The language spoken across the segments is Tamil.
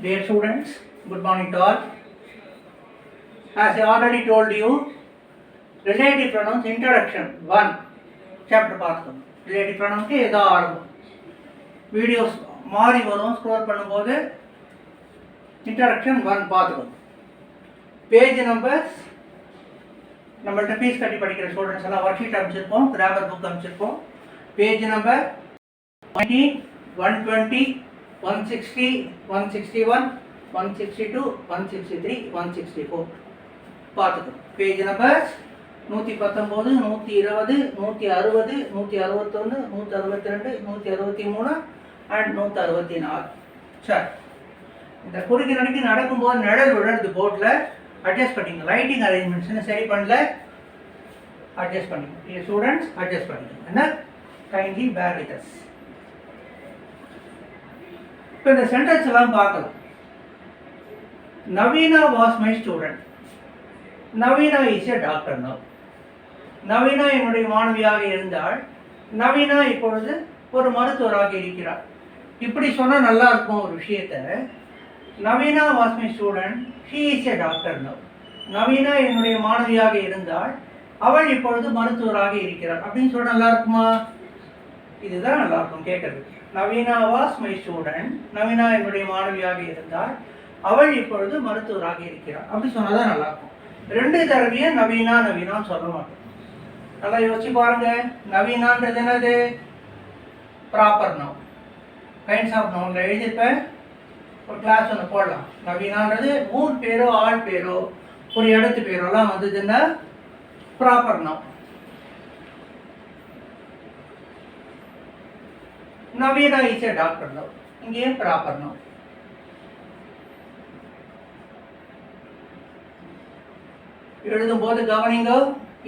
Dear students, good morning to all. As I already told you, relative pronouns introduction 1 chapter பார்த்தோம் relative pronounsக்கு ஏதோ ஆரம்பம் வீடியோஸ் மாறி வரும் ஸ்க்ரோல் பண்ணும்போது இன்ட்ரடக்ஷன் ஒன் பார்த்துக்கணும். பேஜ் நம்பர்ஸ் நம்மள்ட்ட ஃபீஸ் கட்டி படிக்கிற ஸ்டூடெண்ட்ஸ் எல்லாம் ஒர்க் ஷீட் அமைச்சிருப்போம் grammar book அமைச்சிருப்போம் page number one twenty one sixty one sixty one one sixty two one sixty three one sixty four பார்த்துக்கணும் பேஜ் நம்பர்ஸ் நூற்றி பத்தொம்போது நூற்றி இருபது நூற்றி அறுபது நூற்றி அறுபத்தொன்று நூற்றி அறுபத்தி ரெண்டு நூற்றி அறுபத்தி மூணு அண்ட் நூற்றி அறுபத்தி நாலு சரி இந்த குறுக்கு நடிக்கு நடக்கும்போது நிழல் விழுந்து போட்டில் அட்ஜஸ்ட் பண்ணிங்க லைட்டிங் அரேஞ்ச்மெண்ட்ஸ்னு சரி பண்ணல. அட்ஜஸ்ட் பண்ணிங்க ஸ்டூடெண்ட்ஸ் அட்ஜஸ்ட் பண்ணிக்கோங்க. என்ன கைண்ட்லி பேர் வித் அஸ் இப்போ இந்த சென்டென்ஸ் எல்லாம் பார்க்கலாம் Naveena was my student Naveena is a doctor no Naveena என்னுடைய மாணவியாக இருந்தால் நவீனா இப்பொழுது ஒரு மருத்துவராக இருக்கிறார். இப்படி சொன்னால் நல்லா இருக்கும் ஒரு விஷயத்த. Naveena was my student he is a doctor no Naveena என்னுடைய மாணவியாக இருந்தால் அவள் இப்பொழுது மருத்துவராக இருக்கிறார். அப்படின்னு சொன்னால் நல்லா இருக்குமா? இதுதான் நல்லா இருக்கும் கேட்கறது Naveena was my student Naveena என்னுடைய மாணவியாக இருந்தால் அவள் இப்பொழுது மருத்துவராக இருக்கிறாள் அப்படி சொன்னாதான் நல்லா இருக்கும் ரெண்டு தடவையும் நவீனா நவீனான்னு சொல்ல மாட்டோம். நல்லா யோசிச்சு பாருங்க. நவீனான்றது என்னது? ப்ராப்பர் நவ் கைண்ட்ஸ் ஆஃப் நவுன்ல எழுதியிருப்பேன். ஒரு கிளாஸ் ஒன்று போடலாம். நவீனான்றது ஊர் பேரோ ஆள் பேரோ ஒரு இடத்து பேரோலாம் வந்ததுன்னா proper noun Naveena is a doctor now இங்கேயும் ப்ராப்பர் நவ் எழுதும்போது கவனிங்க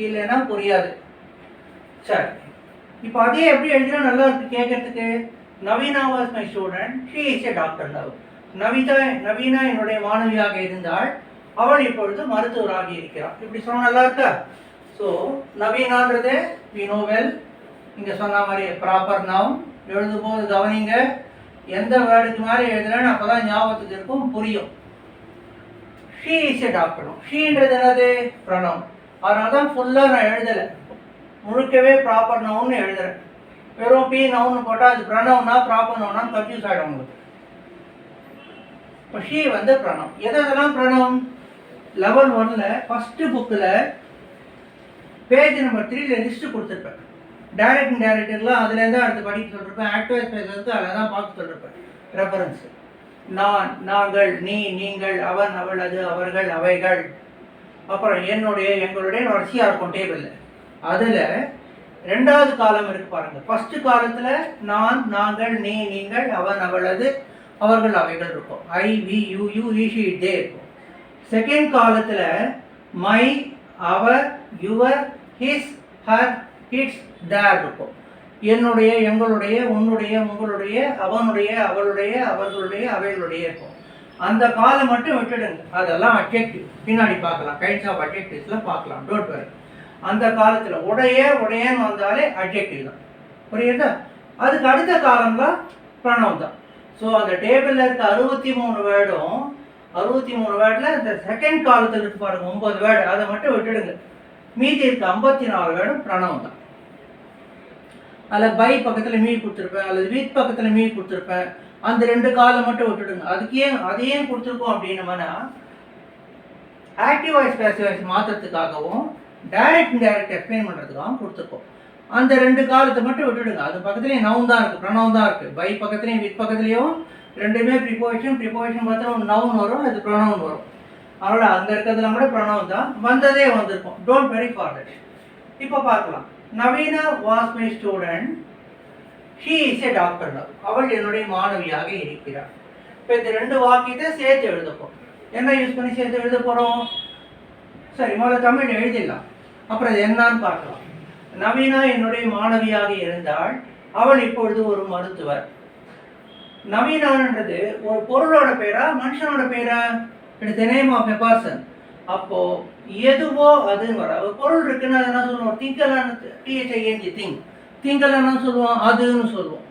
இல்லைன்னா புரியாது. சரி. இப்போ அதே எப்படி எழுதினா நல்லா இருக்கு கேட்கறதுக்கு? Naveena was my student she is a doctor love Navitha Naveena என்னுடைய மாணவியாக இருந்தால் அவள் இப்பொழுது மருத்துவராக இருக்கிறாள். இப்படி சொன்னால் நல்லா இருக்கா? ஸோ நவீனான்றது வி நோ வெல் இங்கே சொன்ன மாதிரி ப்ராப்பர் நவ் எழுதும்போது கவனிங்க எந்த வேர்டுக்கு மாதிரி எழுதுறேன்னு அப்போ தான் ஞாபகத்துக்கு இருக்கும் புரியும். ஷீ இஸ் எ டாக்டரும் ஷீன்றது என்னது? பிரணவம் அதனால தான் ஃபுல்லாக நான் எழுதலை. முழுக்கவே ப்ராப்பர் நவுன்னு எழுதுறேன். வெறும் பி நவுன்னு போட்டால் அது ப்ரணவ்னா ப்ராப்பர் நவுனான்னு கன்ஃபியூஸ் ஆகிடும் உங்களுக்கு. இப்போ ஷீ வந்து பிரணவ் எதெல்லாம் பிரணவம் லெவல் ஒன்ல ஃபஸ்ட்டு புக்கில் பேஜ் நம்பர் த்ரீல லிஸ்ட்டு கொடுத்துருப்பேன். டைரக்ட் டைரக்டர்லாம் அதுலேருந்து தான் அடுத்து படிக்க சொல்லிருப்பேன் ஆக்டிவைஸ் பேசுறது அதில் தான் பார்த்து சொல்லிருப்பேன் ரெஃபரன்ஸ் நான் நாங்கள் நீ நீங்கள் அவன் அவள் அது அவர்கள் அவைகள். அப்புறம் என்னுடைய எங்களுடைய வரிசையாக இருக்கும் டேபிளில் அதில் ரெண்டாவது காலம் இருக்கு பாருங்க. ஃபர்ஸ்ட் காலத்தில் நான் நாங்கள் நீ நீங்கள் அவன் அவளது அவர்கள் அவைகள் இருக்கும். I we you you he she they இருக்கும். செகண்ட் காலத்தில் my our your his her its their இருக்கும். என்னுடைய எங்களுடைய உன்னுடைய உங்களுடைய அவனுடைய அவளுடைய அவர்களுடைய அவைகளுடைய இருக்கும். அந்த காலம் மட்டும் விட்டுடுங்க. அதெல்லாம் அட்ஜெக்டிவ் பின்னாடி பார்க்கலாம். கைண்ட்ஸ் ஆஃப் அட்ஜெக்டிவ்ஸில் பார்க்கலாம். டோன்ட் வரி அந்த காலத்தில் உடைய உடையன்னு வந்தாலே அட்ஜெக்டிவ் தான். புரியுதா? அதுக்கு அடுத்த காலம் தான் பிரணவம் தான். ஸோ அந்த டேபிளில் இருக்க அறுபத்தி மூணு வேர்டும் அறுபத்தி மூணு வேர்டில் இந்த செகண்ட் காலத்தில் இருக்கு பாருங்க ஒம்பது வேர்டு. அதை மட்டும் விட்டுடுங்க. மீதி இருக்க ஐம்பத்தி நாலு வேர்டும் பிரணவம் தான். அதில் பை பக்கத்தில் மீ கொடுத்துருப்பேன் அல்லது வீட் பக்கத்தில் மீ கொடுத்துருப்பேன். அந்த ரெண்டு காலை மட்டும் விட்டுடுங்க. அதுக்கு ஏன் அதை ஏன் கொடுத்துருக்கோம் அப்படின்னோம்னா ஆக்டிவ் வாய்ஸ் பேசிவ் வாய்ஸ் மாற்றுறதுக்காகவும் டைரக்ட் இன்டைரக்ட் எக்ஸ்பிளைன் பண்ணுறதுக்காகவும் கொடுத்துருக்கோம். அந்த ரெண்டு காலத்தை மட்டும் விட்டுடுங்க. அது பக்கத்துலேயும் நவுன் தான் இருக்குது ப்ரனவுன் தான் இருக்குது பை பக்கத்துலேயும் வித் பக்கத்துலேயும் ரெண்டுமே ப்ரிப்போஷன் ப்ரிப்போஷன் பார்த்தா ஒரு நவுன் வரும் அது ப்ரனவுன் வரும். அதனால் அங்கே இருக்கிறதுலாம் கூட ப்ரணவம் தான். வந்ததே வந்திருக்கும். டோன்ட் வெரி ஃபார்வர்ட் இப்போ பார்க்கலாம். Naveena was my student. He is a doctor now அவள் என்னுடைய மாணவியாக இருக்கிறார் இப்போ இந்த ரெண்டு வாக்கியத்தை சேர்த்து எழுதப்போம் என்ன யூஸ் பண்ணி சேர்த்து எழுத போகிறோம் சரி முதல்ல தமிழ் எழுதிடலாம். அப்புறம் அது என்னன்னு பார்க்கலாம். நவீனா என்னுடைய மாணவியாக இருந்தால் அவள் இப்பொழுது ஒரு மருத்துவர். நவீனான்ன்றது ஒரு பொருளோட பேரா மனுஷனோட பேரா? It name of a person அப்போது எதுவோ அதுன்னு வர ஒரு பொருள் இருக்குன்னு அதை என்ன சொல்லுவோம்? திங்கலான டிஹெச்ஐஎன்ஜி திங். திங்கலான சொல்லுவோம் அதுன்னு சொல்லுவோம்.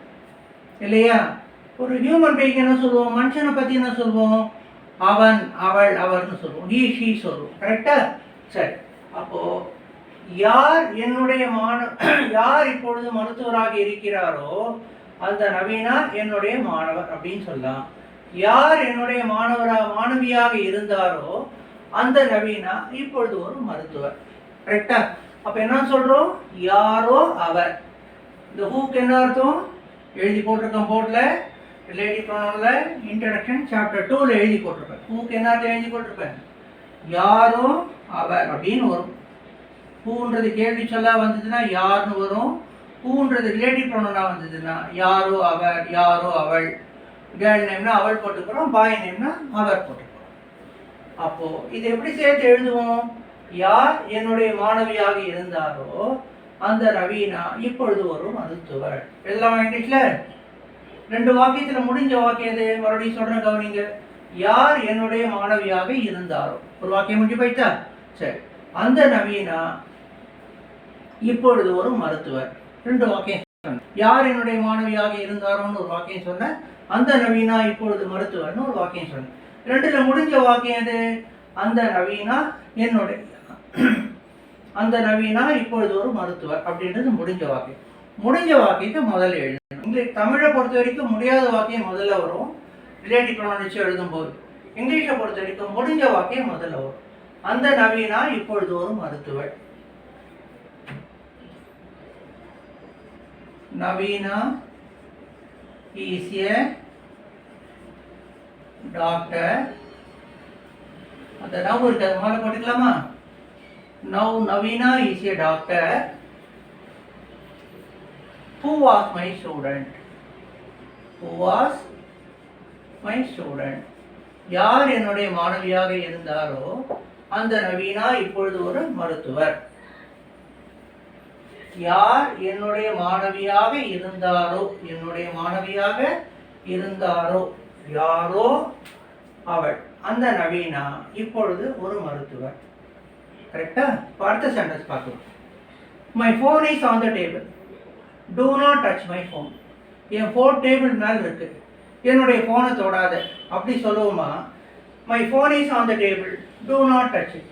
இல்லையா? ஒரு ஹியூமன் பீயிங் என்ன சொல்லுவோம்? மனுஷனை பற்றி என்ன சொல்லுவோம்? அவன் அவள் அவர்னு சொல்லுவோம். he ஷீ சொல்லுவோம். கரெக்டா சரி. அப்போது யார் என்னுடைய மாணவ யார் இப்பொழுது மருத்துவராக இருக்கிறாரோ அந்த நவீனா என்னுடைய மாணவர் அப்படின்னு சொல்லலாம். யார் என்னுடைய மாணவராக மாணவியாக இருந்தாரோ அந்த ரவினா இப்பொழுது ஒரு மருத்துவர். கரெக்டா அப்ப என்ன சொல்றோம்? யாரோ அவர். இந்த ஹூக்கு என்ன அர்த்தம்? எழுதி போட்டிருக்கோம் போர்டில் லேடி ப்ரோனோனில் இன்ட்ரடக்ஷன் சாப்டர் டூவில் எழுதி போட்டிருப்பேன். ஹூக்கு என்ன அர்த்தம் எழுதி போட்டிருப்பேன்? யாரோ அவர் அப்படின்னு வரும். பூன்றது கேள்வி சொல்ல வந்ததுன்னா யாருன்னு வரும். பூன்றது ரிலேட்டிவ் ப்ரோனோனா வந்ததுன்னா யாரோ அவர் யாரோ அவள். கேர்ள் நேம்னா அவள் போட்டுக்கிறோம் பாய் நேம்னா அவர் போட்டுக்கிறோம். அப்போ இது எப்படி சேர்த்து எழுதுவோம்? யார் என்னுடைய மாணவியாக இருந்தாரோ அந்த ரவீனா இப்பொழுது ஒரு மருத்துவர். எழுதலாமா இங்கிலீஷ்ல? ரெண்டு வாக்கியத்துல முடிஞ்ச வாக்கியம் எது? மறுபடியும் சொல்றேன் கவனிங்க. யார் என்னுடைய மாணவியாக இருந்தாரோ? ஒரு வாக்கியம் முடிஞ்சு போயிட்டா? சரி. அந்த நவீனா இப்பொழுது ஒரு மருத்துவர். ரெண்டு வாக்கியம். யார் என்னுடைய மாணவியாக இருந்தாரோன்னு ஒரு வாக்கியம் சொன்னேன். அந்த நவீனா இப்பொழுது மருத்துவர்னு ஒரு வாக்கியம் சொன்னேன். ரெண்டுல முடிஞ்ச வாக்கியம் எது? அந்த நவீனா என்னுடைய. அந்த நவீனா இப்பொழுது ஒரு மருத்துவர் அப்படின்றது முடிஞ்ச வாக்கியம். முடிஞ்ச வாக்கியத்தை முதல்ல எழுதணும். இங்கிலீஷ் தமிழை பொறுத்த வரைக்கும் முடியாத வாக்கியம் முதல்ல வரும். ரிலேட்டிவ் ப்ரொனன்ஸ் எழுதும்போது. இங்கிலீஷை பொறுத்த வரைக்கும் முடிஞ்ச வாக்கியம் முதல்ல வரும். அந்த நவீனா இப்பொழுது ஒரு மருத்துவர். நவீனா இஸ் ஏ டாக்டர் அந்த நவ் இருக்கு அது மாதிரி போட்டுக்கலாமா? Now Naveena is a doctor who was my student who was my student யார் என்னுடைய மாணவியாக இருந்தாரோ அந்த நவீனா இப்பொழுது ஒரு மருத்துவர். யார் என்னுடைய மாணவியாக இருந்தாரோ என்னுடைய மாணவியாக இருந்தாரோ யாரோ அவள். அந்த நவீனா இப்பொழுது ஒரு மருத்துவர். கரெக்டா? அடுத்த சென்டென்ஸ் பார்க்கலாம். My phone is on the table do not touch my phone N phone table மேலே இருக்கு. என்னுடைய ஃபோனை தொடாத. அப்படி சொல்லுவோமா? My phone is on the table do not touch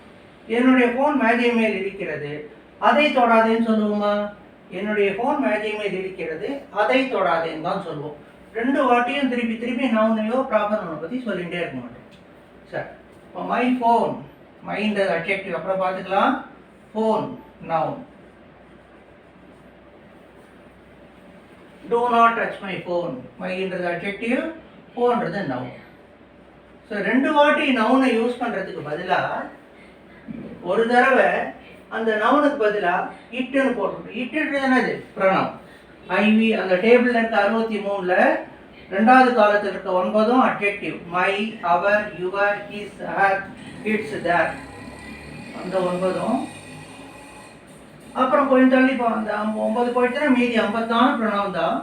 என்னுடைய ஃபோன் மேஜை மேல் இருக்கிறது. அதை தொடாதேன்னு சொல்லுவோமா? என்னுடைய ஃபோன் மேஜை மேல் இருக்கிறது. அதை தொடாதேன்னு தான் சொல்லுவோம். ரெண்டு வாட்டியும் திருப்பி திருப்பி நவுனையோ ப்ராப்பர் ஒன்றை பற்றி சொல்லிகிட்டே இருக்க மாட்டேன். சார் இப்போ மை ஃபோன் மைண்ட் அட்ஜெக்டிவ் அப்புறம் பார்த்துக்கலாம். Phone noun do not touch my phone மைன்றது adjective ஃபோன்றது நவுன் ஸோ ரெண்டு வாட்டி நவுனை யூஸ் பண்ணுறதுக்கு பதிலாக ஒரு தடவை அந்த நவுனுக்கு பதிலாக இட்டுன்னு போட்டுருக்கோம் இட்டுன்றது என்னது? பிரணம் ஐவி அந்த டேபிளில் இருக்க அறுபத்தி மூணில் ரெண்டாவது காலத்தில் இருக்க ஒன்பதும் adjective my our your his her its their அந்த ஒன்பதும். அப்புறம் கொஞ்சம் தள்ளி இப்போ அந்த ஒன்பது போயிடுச்சுன்னா மீதி ஐம்பத்தாறு பிரணவம் தான்.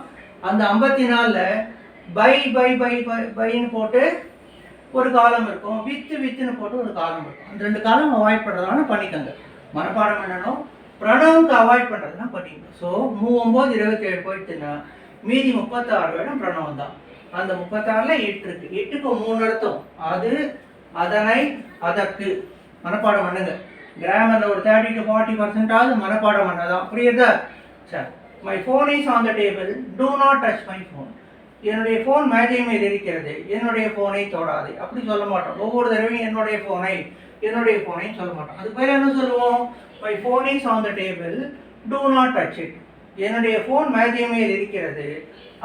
அந்த ஐம்பத்தி நாலில் பை பை பை பை பைன்னு போட்டு ஒரு காலம் இருக்கும். வித்து வித்துன்னு போட்டு ஒரு காலம் இருக்கும். அந்த ரெண்டு காலம் அவாய்ட் பண்ணுறதுனால பண்ணிக்கோங்க. மனப்பாடம் என்னன்னா பிரணவுக்கு அவாய்ட் பண்ணுறதுனா பண்ணிக்கணும். ஸோ மூ ஒம்பது இருபத்தேழு போயிட்டுன்னா மீதி முப்பத்தாறு வேணும் பிரணவம் தான். அந்த முப்பத்தாறில் எட்டு இருக்கு. எட்டுக்கு மூணு அர்த்தம். அது அதனை அதற்கு. மனப்பாடம் பண்ணுங்க. கிராமரில் ஒரு தேர்ட்டி டு ஃபார்ட்டி பர்சன்டாவது மனப்பாடம் பண்ணதான். புரியுதா? Sir my phone is on the table do not touch my phone என்னுடைய ஃபோன் மேஜை மேல் இருக்கிறது என்னுடைய ஃபோனை தொடாது. அப்படி சொல்ல மாட்டோம். ஒவ்வொரு தடவையும் என்னுடைய ஃபோனை என்னுடைய ஃபோனை சொல்ல மாட்டோம். அதுக்கு பேர் என்ன சொல்லுவோம்? My phone is on the table do not touch it என்னுடைய ஃபோன் மேஜை மேல் இருக்கிறது.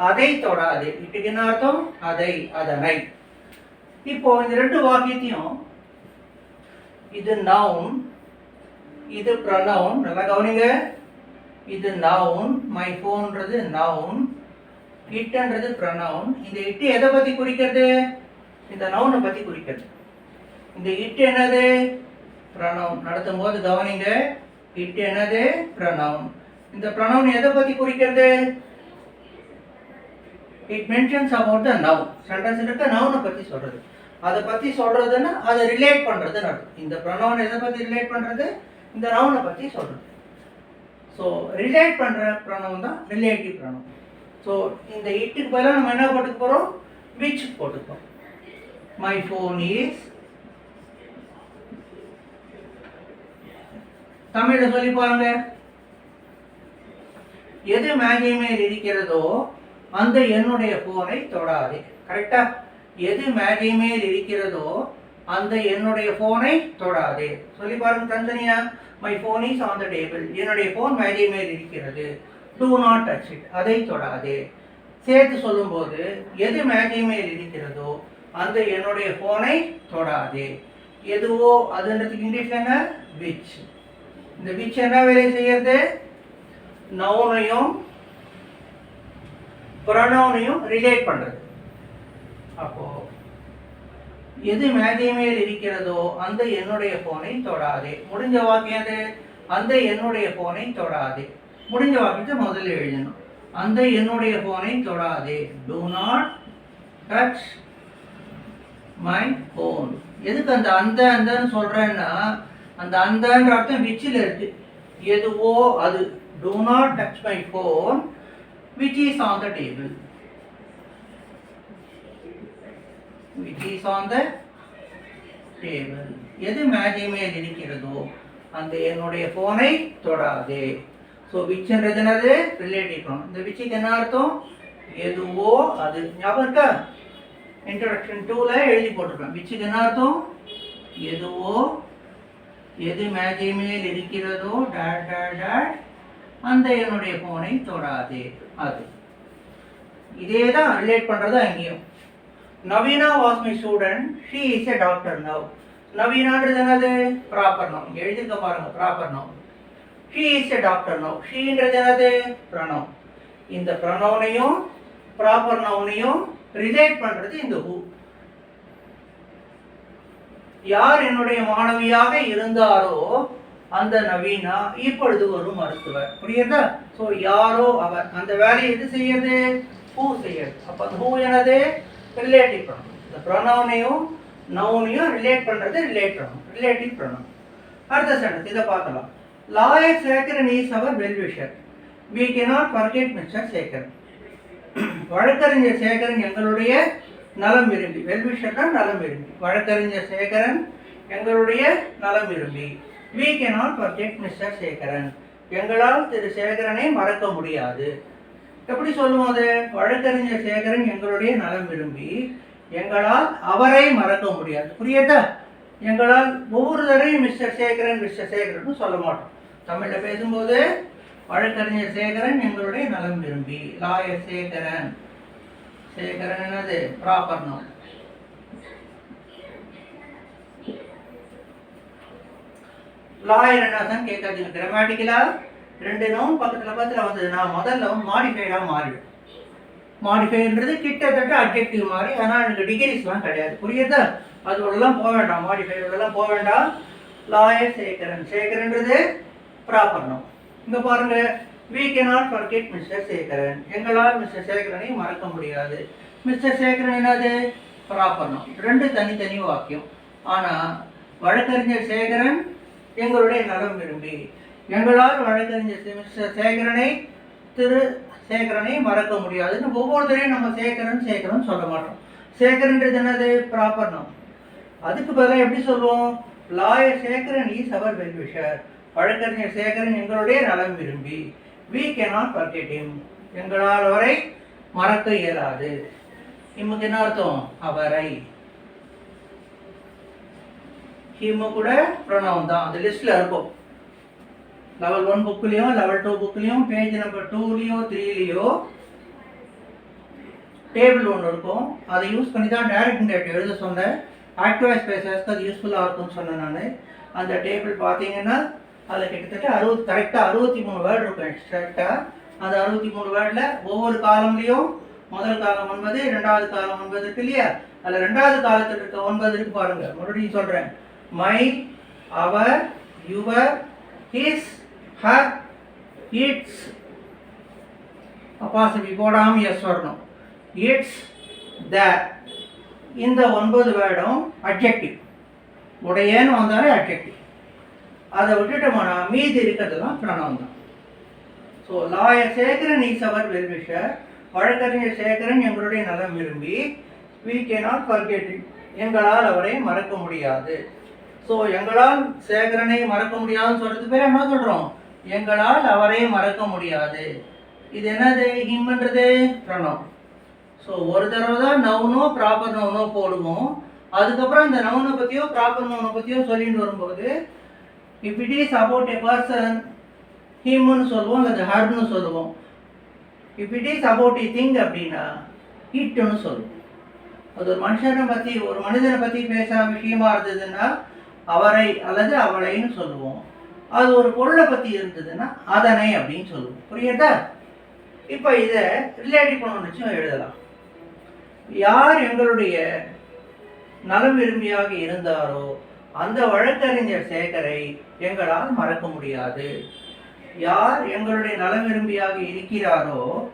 அதை தொடாது. இட்டுக்கு என்ன அர்த்தம்? அதை அதனை. இப்போ இந்த ரெண்டு வாக்கியத்தையும் இது நவுன் இது ப்ரனவுன் நல்லா கவனிங்க. இது நவுன் மை ஃபோன்றது நவுன் இட்டுன்றது ப்ரனவுன் இந்த இட்டு எதை பற்றி குறிக்கிறது? இந்த நவுனை பற்றி குறிக்கிறது. இந்த இட்டு என்னது? ப்ரனவுன் நடத்தும் போது கவனிங்க இட் என்னது? ப்ரனவுன் இந்த ப்ரனவுன் எதை பற்றி குறிக்கிறது? It mentions about the noun sentence இருக்க நவுனை பற்றி சொல்கிறது அதை பற்றி சொல்கிறதுன்னா அதை ரிலேட் பண்ணுறதுன்னு அர்த்தம். இந்த ப்ரனவுன் எதை பற்றி ரிலேட் பண்ணுறது இந்த நவுனை பற்றி சொல்கிறது ஸோ ரிலேட் பண்ணுற ப்ரனவுன் தான் ரிலேட்டிவ் ப்ரனவுன் ஸோ இந்த இட்டுக்கு பதிலாக நம்ம என்ன போட்டுக்க போகிறோம் விச் போட்டுப்போம் மை ஃபோன் இஸ் தமிழில் சொல்லி பாருங்க. எது மேகை மேல் இருக்கிறதோ அந்த என்னுடைய போனை தொடாதே. கரெக்டா எது மேகை மேல் இருக்கிறதோ அந்த என்னுடைய போனை தொடாதே. சொல்லி பாருங்க தந்தனியா my phone is on the table என்னுடைய ஃபோன் மேகை மேல் இருக்கிறது. டூ நாட் டச் இட் அதை தொடாதே. சேர்த்து சொல்லும்போது எது மேகை மேல் இருக்கிறதோ அந்த என்னுடைய ஃபோனை தொடாதே. எதுவோ அதுன்றதுக்கு இங்கிலீஷ்ல என்ன? விச் இந்த வீச்சு என்ன வேலை செய்யறது? நவுனையும் புறநவுனையும் ரிலேட் பண்றது. அப்போ எது மேஜை மேல் இருக்கிறதோ அந்த என்னுடைய போனை தொடாதே. முடிஞ்ச வாக்கியம் அது அந்த என்னுடைய போனை தொடாதே. முடிஞ்ச வாக்கியத்தை முதல்ல எழுதணும். அந்த என்னுடைய போனை தொடாதே. Do not touch my phone எதுக்கு அந்த அந்த அந்தன்னு சொல்கிறேன்னா அந்த அந்தன்ற அர்த்தம் விச்சில் இருக்கு. எதுவோ அது. Do not touch my phone which is on the table which is on the table எது மேஜை மேல் இருக்கிறதோ அந்த என்னுடைய ஃபோனை தொடாதே. ஸோ விச்ன்றது என்னது? ரிலேட்டிவ் ப்ரோனவுன் இந்த விச்சுக்கு என்ன அர்த்தம்? எதுவோ அது. ஞாபகம் இருக்கா? இன்ட்ரடக்ஷன் டூவில் எழுதி போட்டிருப்பேன் விச்சுக்கு என்ன அர்த்தம்? எதுவோ எது மேஜை மேல் இருக்கிறதோ டாட் டாட் டாட் அந்த என்னுடைய ஃபோனை தொடாதே. அது. இதே தான் ரிலேட் பண்ணுறது அங்கேயும் Naveena was my student she is a doctor now நவீனான்றது என்னது? ப்ராப்பர் நோம் எழுதிக்க எழுதிருக்க பாருங்க proper noun she is a doctor now ஷீன்றது என்னது? பிரணவ் இந்த பிரணவனையும் ப்ராப்பர் நவுனையும் ரிலேட் பண்ணுறது இந்த ஹூ யார் என்னுடைய மாணவியாக இருந்தாரோ அந்த நவீனா இப்பொழுது ஒரு மருத்துவர். புரியுதா? ஸோ யாரோ அவர். அந்த வேலையை எது செய்யறது? ஹூ செய்யறது. அப்போ அந்த ஹூ எனது ரிலேட்டிவ் பண்ணணும் இந்த ப்ரொனவுனையும் நவுனையும் ரிலேட் பண்ணுறது ரிலேட் பண்ணணும் ரிலேட்டிவ் பண்ணணும் அடுத்த சென்டென்ஸ் இதை பார்க்கலாம். Lawyer Sekaran is our well wisher. We not forget mister Sekaran. வழக்கறிஞர் சேகரன் எங்களுடைய நலம் விரும்பி. வெல்விஷர்னா நலம் விரும்பி. வழக்கறிஞர் சேகரன் எங்களுடைய நலம் விரும்பி. We cannot forget mister Sekaran. எங்களால் திரு சேகரனை மறக்க முடியாது. எப்படி சொல்லுவோம் அது? வழக்கறிஞர் சேகரன் எங்களுடைய நலம் விரும்பி எங்களால் அவரை மறக்க முடியாது. புரியுதா? எங்களால் ஒவ்வொரு தடவையும் மிஸ்டர் சேகரன் மிஸ்டர் சேகரன் சொல்ல மாட்டோம். தமிழில் பேசும்போது வழக்கறிஞர் சேகரன் எங்களுடைய நலம் விரும்பி. லாயர் சேகரன். சேகரன் என்னது ப்ராப்பர் நோம் லாயர் என்னதான் கேட்காதீங்க கிராமட்டிக்கலா ரெண்டு நோம் பக்கத்தில் பக்கத்தில் வந்ததுன்னா முதல்ல வந்து மாடிஃபைடாக மாறிடும் மாடிஃபைன்றது கிட்டத்தட்ட அப்ஜெக்டிவ் மாதிரி ஆனால் எனக்கு டிகிரிஸ்லாம் கிடையாது புரியுதா அதோடலாம் போக வேண்டாம் மாடிஃபைடெல்லாம் போக வேண்டாம் லாயர் சேகரன் சேகரன்றது ப்ராப்பர் நோம் இங்கே பாருங்க we cannot forget mister Sekaran. எங்களால் மிஸ்டர் சேகரனை மறக்க முடியாது. மிஸ்டர் சேகரன் என்னது? ப்ராப்பர் ரெண்டு தனித்தனி வாக்கியம். ஆனால் வழக்கறிஞர் சேகரன் எங்களுடைய நலம் விரும்பி. எங்களால் வழக்கறிஞர் மிஸ்டர் சேகரனை திரு சேகரனை மறக்க முடியாதுன்னு ஒவ்வொருத்தரையும் நம்ம சேகரன் சேகரன் சொல்ல மாட்டோம். சேகரன்றது என்னது? பிராப்பர்ணம் அதுக்கு பதிலாக எப்படி சொல்லுவோம்? Lawyer Sekaran is our well wisher வழக்கறிஞர் சேகரன் எங்களுடைய நலம் விரும்பி. வி கேனாட் ஃபர்கெட் ஹிம் எங்களால் அவரை மறக்க இயலாது. இம்முக்கு என்ன அர்த்தம்? அவரை. ஹிம்மு கூட ப்ரொனவுன் தான். அந்த லிஸ்ட்ல இருக்கும். லெவல் ஒன் புக்லேயும் லெவல் டூ புக்லேயும் பேஜ் நம்பர் டூலேயோ த்ரீலேயோ டேபிள் ஒன்று இருக்கும். அதை யூஸ் பண்ணி தான் டைரக்ட் டேட் எழுத சொன்னேன். ஆக்டிவைஸ் பேசஸ்க்கு அது யூஸ்ஃபுல்லாக இருக்கும்னு சொன்னேன் நான். அந்த டேபிள் பார்த்தீங்கன்னா அதில் கிட்டத்தட்ட அறுபது கரெக்டாக அறுபத்தி மூணு வேர்டு இருக்கும். கரெக்டாக அந்த அறுபத்தி மூணு வேர்டில் ஒவ்வொரு காலம்லேயும் முதல் காலம் ஒன்பது ரெண்டாவது காலம் ஒன்பது இருக்கு இல்லையா? அதில் ரெண்டாவது காலத்தில் இருக்க ஒன்பது இருக்கு பாருங்க. மறுபடியும் சொல்கிறேன் my our your his her its apostrophe போடாமல் எஸ் வரணும் இட்ஸ் த இந்த ஒன்பது வேர்டும் அட்ஜெக்டிவ் உடையன்னு வந்தாலே அட்ஜெக்டிவ் அதை விட்டுட்டோம்னா மீதி இருக்கிறதெல்லாம் பிரணவம் தான். So lawyer Sekaran is our well wisher. வழக்கறிஞர் சேகரன் எங்களுடைய நலம் விரும்பி வி கே நாட் ஃபர்கெட் எங்களால் அவரை மறக்க முடியாது. ஸோ எங்களால் சேகரனை மறக்க முடியாதுன்னு சொல்றது பேர் என்ன சொல்கிறோம் எங்களால் அவரை மறக்க முடியாது. இது என்னது? ஹிம்ன்றது பிரணம் ஸோ ஒரு தடவை தான் நவுனோ ப்ராப்பர் நவுனோ போடுவோம். அதுக்கப்புறம் இந்த நவுனை பற்றியோ ப்ராப்பர் நவுனை பற்றியோ சொல்லிட்டு வரும்போது if it is about a person ஹிம்னு சொல்லுவோம் அல்லது ஹர்னு சொல்லுவோம் if it is about a thing அப்படின்னா இட்டுன்னு சொல்லுவோம் அது ஒரு மனுஷனை பற்றி ஒரு மனிதனை பற்றி பேசுகிற விஷயமா இருந்ததுன்னா அவரை அல்லது அவளைன்னு சொல்லுவோம். அது ஒரு பொருளை பற்றி இருந்ததுன்னா அதனை அப்படின்னு சொல்லுவோம். புரியுதா? இப்போ இதை ரிலேட்டிவ் பண்ணணுச்சும் எழுதலாம். யார் எங்களுடைய நலம் விரும்பியாக இருந்தாரோ அந்த வழக்கறிஞர் சேகரை எங்களால் மறக்க முடியாது. யார் எங்களுடைய நலம் விரும்பியாக இருக்கிறாரோ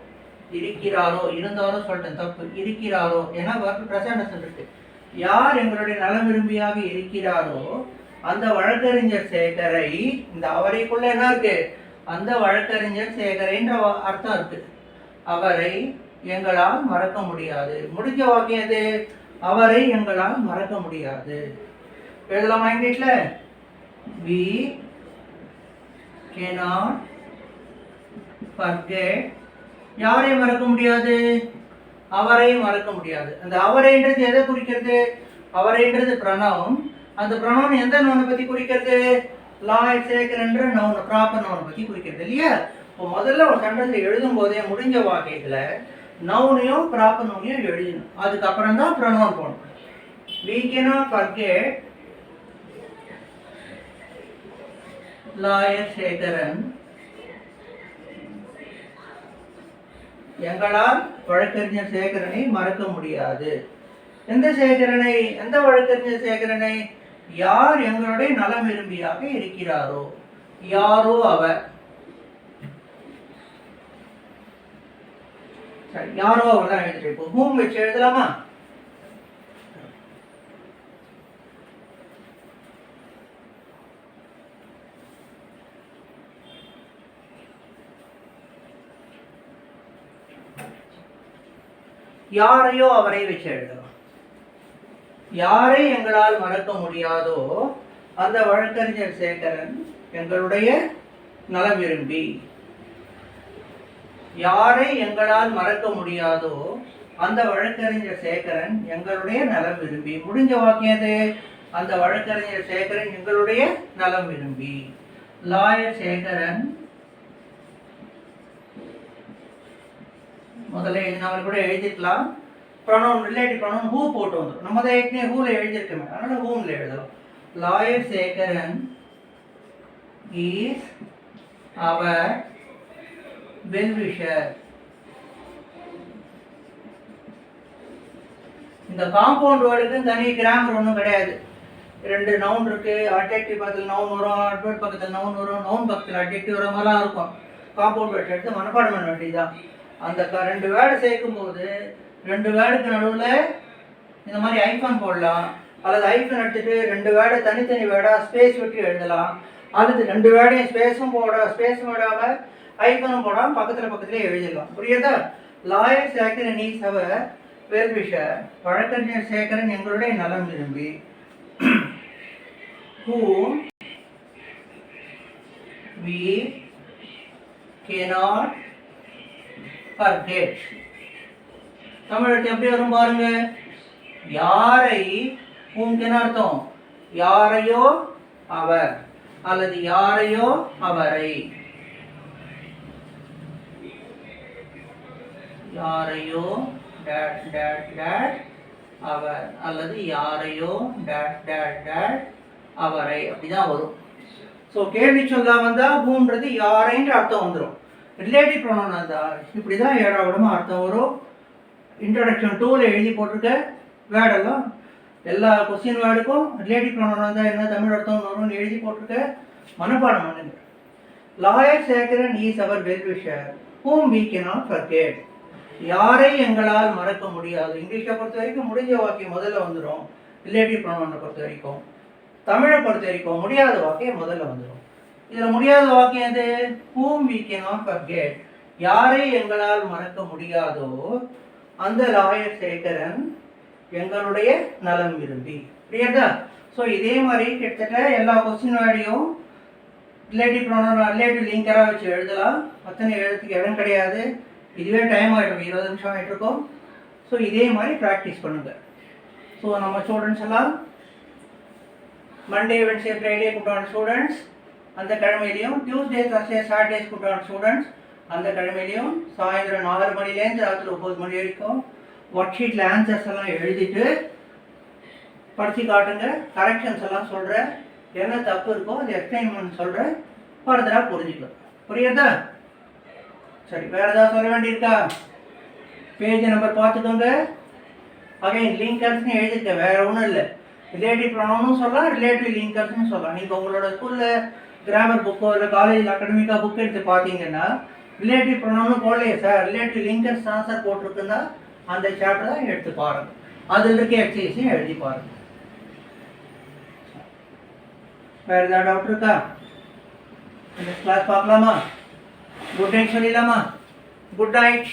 இருக்கிறாரோ இருந்தாலும் சொல்லிட்டேன் தப்பு. இருக்கிறாரோ ஏன்னா வர்க்கு சொல்லிட்டு யார் எங்களுடைய நலம் விரும்பியாக இருக்கிறாரோ அந்த வழக்கறிஞர் சேகரை இந்த அவரைக்குள்ள என்ன இருக்கு? அந்த வழக்கறிஞர் சேகரைன்ற அர்த்தம் இருக்கு. அவரை எங்களால் மறக்க முடியாது. முடிஞ்ச வாக்கியம் எது? அவரை எங்களால் மறக்க முடியாது. எழுதலாமா இங்கிலீஷ்ல we cannot forget. யாரை மறக்க முடியாது. அவரை மறக்க முடியாது. அந்த அவரைன்றது எதை குறிக்கிறது? அவரைன்றது பிரணவம். அந்த பிரணவம் எந்த நோனை பத்தி குறிக்கிறது? லாய் சேகர்ன்ற நோன் ப்ராப்பர் நோனை பத்தி குறிக்கிறது இல்லையா? இப்போ முதல்ல ஒரு சென்டென்ஸ் எழுதும் போதே முடிஞ்ச வாக்கியத்துல நவுனையும் ப்ராப்பர் நோனையும் எழுதணும். அதுக்கப்புறம் தான் பிரணவம் போகணும். வீ cannot forget லாயர் சேகரன் எங்களால் வழக்கறிஞர் சேகரனை மறக்க முடியாது. எந்த சேகரனை எந்த வழக்கறிஞர் சேகரனை யார் எங்களுடைய நலம் விரும்பியாக இருக்கிறாரோ யாரோ அவர். சரி யாரோ அவர் தான் எழுதிட்டு இப்போ ஹூம் வச்சு எழுதலாமா? யாரையோ அவரை வச்சு எழுதலாம் யாரை எங்களால் மறக்க முடியாதோ அந்த வழக்கறிஞர் சேகரன் எங்களுடைய நலம் விரும்பி. யாரை எங்களால் மறக்க முடியாதோ அந்த வழக்கறிஞர் சேகரன் எங்களுடைய நலம் விரும்பி. முடிஞ்ச வாக்கியம் அந்த வழக்கறிஞர் சேகரன் எங்களுடைய நலம் விரும்பி. லாயர் சேகரன் முதல்ல எழுதினவர் கூட எழுதிக்கலாம் ப்ரொனவுன் ரிலேட்டிவ் ப்ரொனவுன் ஹூ போட்டு வந்துடும் நம்ம தான் ஏற்கனவே ஹூவில் எழுதியிருக்கோமே. அதனால் ஹூம்ல எழுதலாம் lawyer Sekaran is our well wisher இந்த காம்பவுண்ட் வேர்டுக்கு தனி கிராமர் ஒன்றும் கிடையாது. ரெண்டு நவுன் இருக்கு. அட்ஜெக்டிவ் பக்கத்தில் நவுன் வரும். அட்வர்ட் பக்கத்தில் நவுன் வரும். நவுன் பக்கத்தில் அட்ஜெக்டிவ் வர மாதிரிலாம் இருக்கும். காம்பவுண்ட் வேர்ட் எடுத்து மனப்பாடம் பண்ண வேண்டியதுதான். அந்த க- ரெண்டு வேர்டு சேர்க்கும் போது ரெண்டு வேர்டுக்கு நடுவில் இந்த மாதிரி ஐஃபான் போடலாம் அல்லது ஐஃபோன் எடுத்துட்டு ரெண்டு வேர்டை தனித்தனி வேர்டாக ஸ்பேஸ் விட்டு எழுதலாம். அல்லது ரெண்டு வேர்டையும் ஸ்பேஸும் போட ஸ்பேஸும் விடாம ஐஃபோனும் போடாமல் பக்கத்தில் பக்கத்துலேயே எழுதிடலாம். புரியுதா? லாயர் சேகரன் நீ சவ வெல்விஷர் வழக்கறிஞர் சேகரன் எங்களுடைய நலம் விரும்பி. whom we cannot பர் forget தமிழ் எப்படி வரும் பாருங்க? யாரை உங்க என்ன அர்த்தம்? யாரையோ அவர் அல்லது யாரையோ அவரை. யாரையோ டேட் டேட் டேட் அவர் அல்லது யாரையோ டேட் டேட் டேட் அவரை. அப்படிதான் வரும். ஸோ கேள்வி சொல்லா வந்தா பூன்றது யாரைன்ற அர்த்தம் வந்துடும் ரிலேட்டிவ் ப்ரொனவுன் வந்தா இப்படி தான் ஏழாவிடமா அர்த்தம் வரும் இன்ட்ரடக்ஷன் டூவில் எழுதி போட்டிருக்க வேர்டெல்லாம் எல்லா கொஸ்டின் வேர்டுக்கும் ரிலேட்டிவ் ப்ரொனவுன் தான் என்ன தமிழ் அர்த்தம் வரும்னு எழுதி போட்டிருக்க மனப்பாடம் பண்ணுங்க. Lawyer Sekaran is our well wisher whom we cannot forget. யாரை எங்களால் மறக்க முடியாது? இங்கிலீஷை பொறுத்த வரைக்கும் முடிஞ்ச வாக்கியம் முதல்ல வந்துடும் ரிலேட்டிவ் ப்ரொனவுனை பொறுத்த வரைக்கும். தமிழை பொறுத்த வரைக்கும் முடியாத வாக்கியம் முதல்ல வந்துடும் இதில் முடியாத வாக்கியம் எது? ஹூம் வி cannot ஃபர்கெட் யாரை எங்களால் மறக்க முடியாதோ அந்த லாயர் சேகரன் எங்களுடைய நலம் விரும்பி. புரியுதா? ஸோ இதே மாதிரி கிட்டத்தட்ட எல்லா கொஸ்டின் வேலையும் ரிலேட்டிவ் ப்ரோனோன் ரிலேட்டிவ் லிங்கராக வச்சு எழுதலாம். அத்தனை எழுத்துக்கு இடம் கிடையாது. இதுவே டைம் ஆகிடும் இருபது நிமிஷம் ஆகிட்டுருக்கோம் ஸோ இதே மாதிரி ப்ராக்டிஸ் பண்ணுங்க. ஸோ நம்ம ஸ்டூடெண்ட்ஸ் எல்லாம் மண்டே வென்ஸ்டே ஃப்ரைடே கூப்பிட்டான ஸ்டூடெண்ட்ஸ் அந்த கிழமையிலையும் டியூஸ்டே தர்ஸ்டே சாட்டர்டேஸ் கூட்டான ஸ்டூடெண்ட்ஸ் அந்த கிழமையிலையும் சாயந்தரம் நாலு மணிலேருந்து ராத்திரி ஒம்பது மணி வரைக்கும் ஒர்க் ஷீட்டில் ஆன்சர்ஸ் எல்லாம் எழுதிட்டு படித்து காட்டுங்க. கரெக்ஷன்ஸ் எல்லாம் சொல்கிறேன் என்ன தப்பு இருக்கோ அது எக்ஸ்பிளைன் சொல்கிறேன் ஃபர்தராக புரிஞ்சுக்கலாம். புரியுதா? சரி வேறு ஏதாவது சொல்ல வேண்டியிருக்கா? பேஜ் நம்பர் பார்த்துக்கோங்க. அகைன் லிங்கர்ஸ்னு எழுதிருக்கேன் வேறு ஒன்றும் இல்லை. ரிலேட்டிவ் ப்ரொனவுனும் சொல்லலாம் ரிலேட்டிவ் லிங்கர்ஸ்னு சொல்லலாம். நீங்கள் உங்களோட ஸ்கூலில் கிராமர் புக்கோ இல்லை காலேஜ் அகாடமிக்காக புக் எடுத்து பார்த்தீங்கன்னா ரிலேட்டிவ் ப்ரொனவுனு போடலையே சார் ரிலேட்டிவ் லிங்கர்ஸ் தான் சார் போட்டிருக்குன்னா அந்த சாப்டர் தான் எடுத்து பாருங்க. அதில் இருக்க எக்ஸசைஸையும் எழுதி பாருங்க. வேற ஏதாவது டவுட் இருக்கா? கிளாஸ் பார்க்கலாமா? குட் நைட் சொல்லிடலாமா? Good night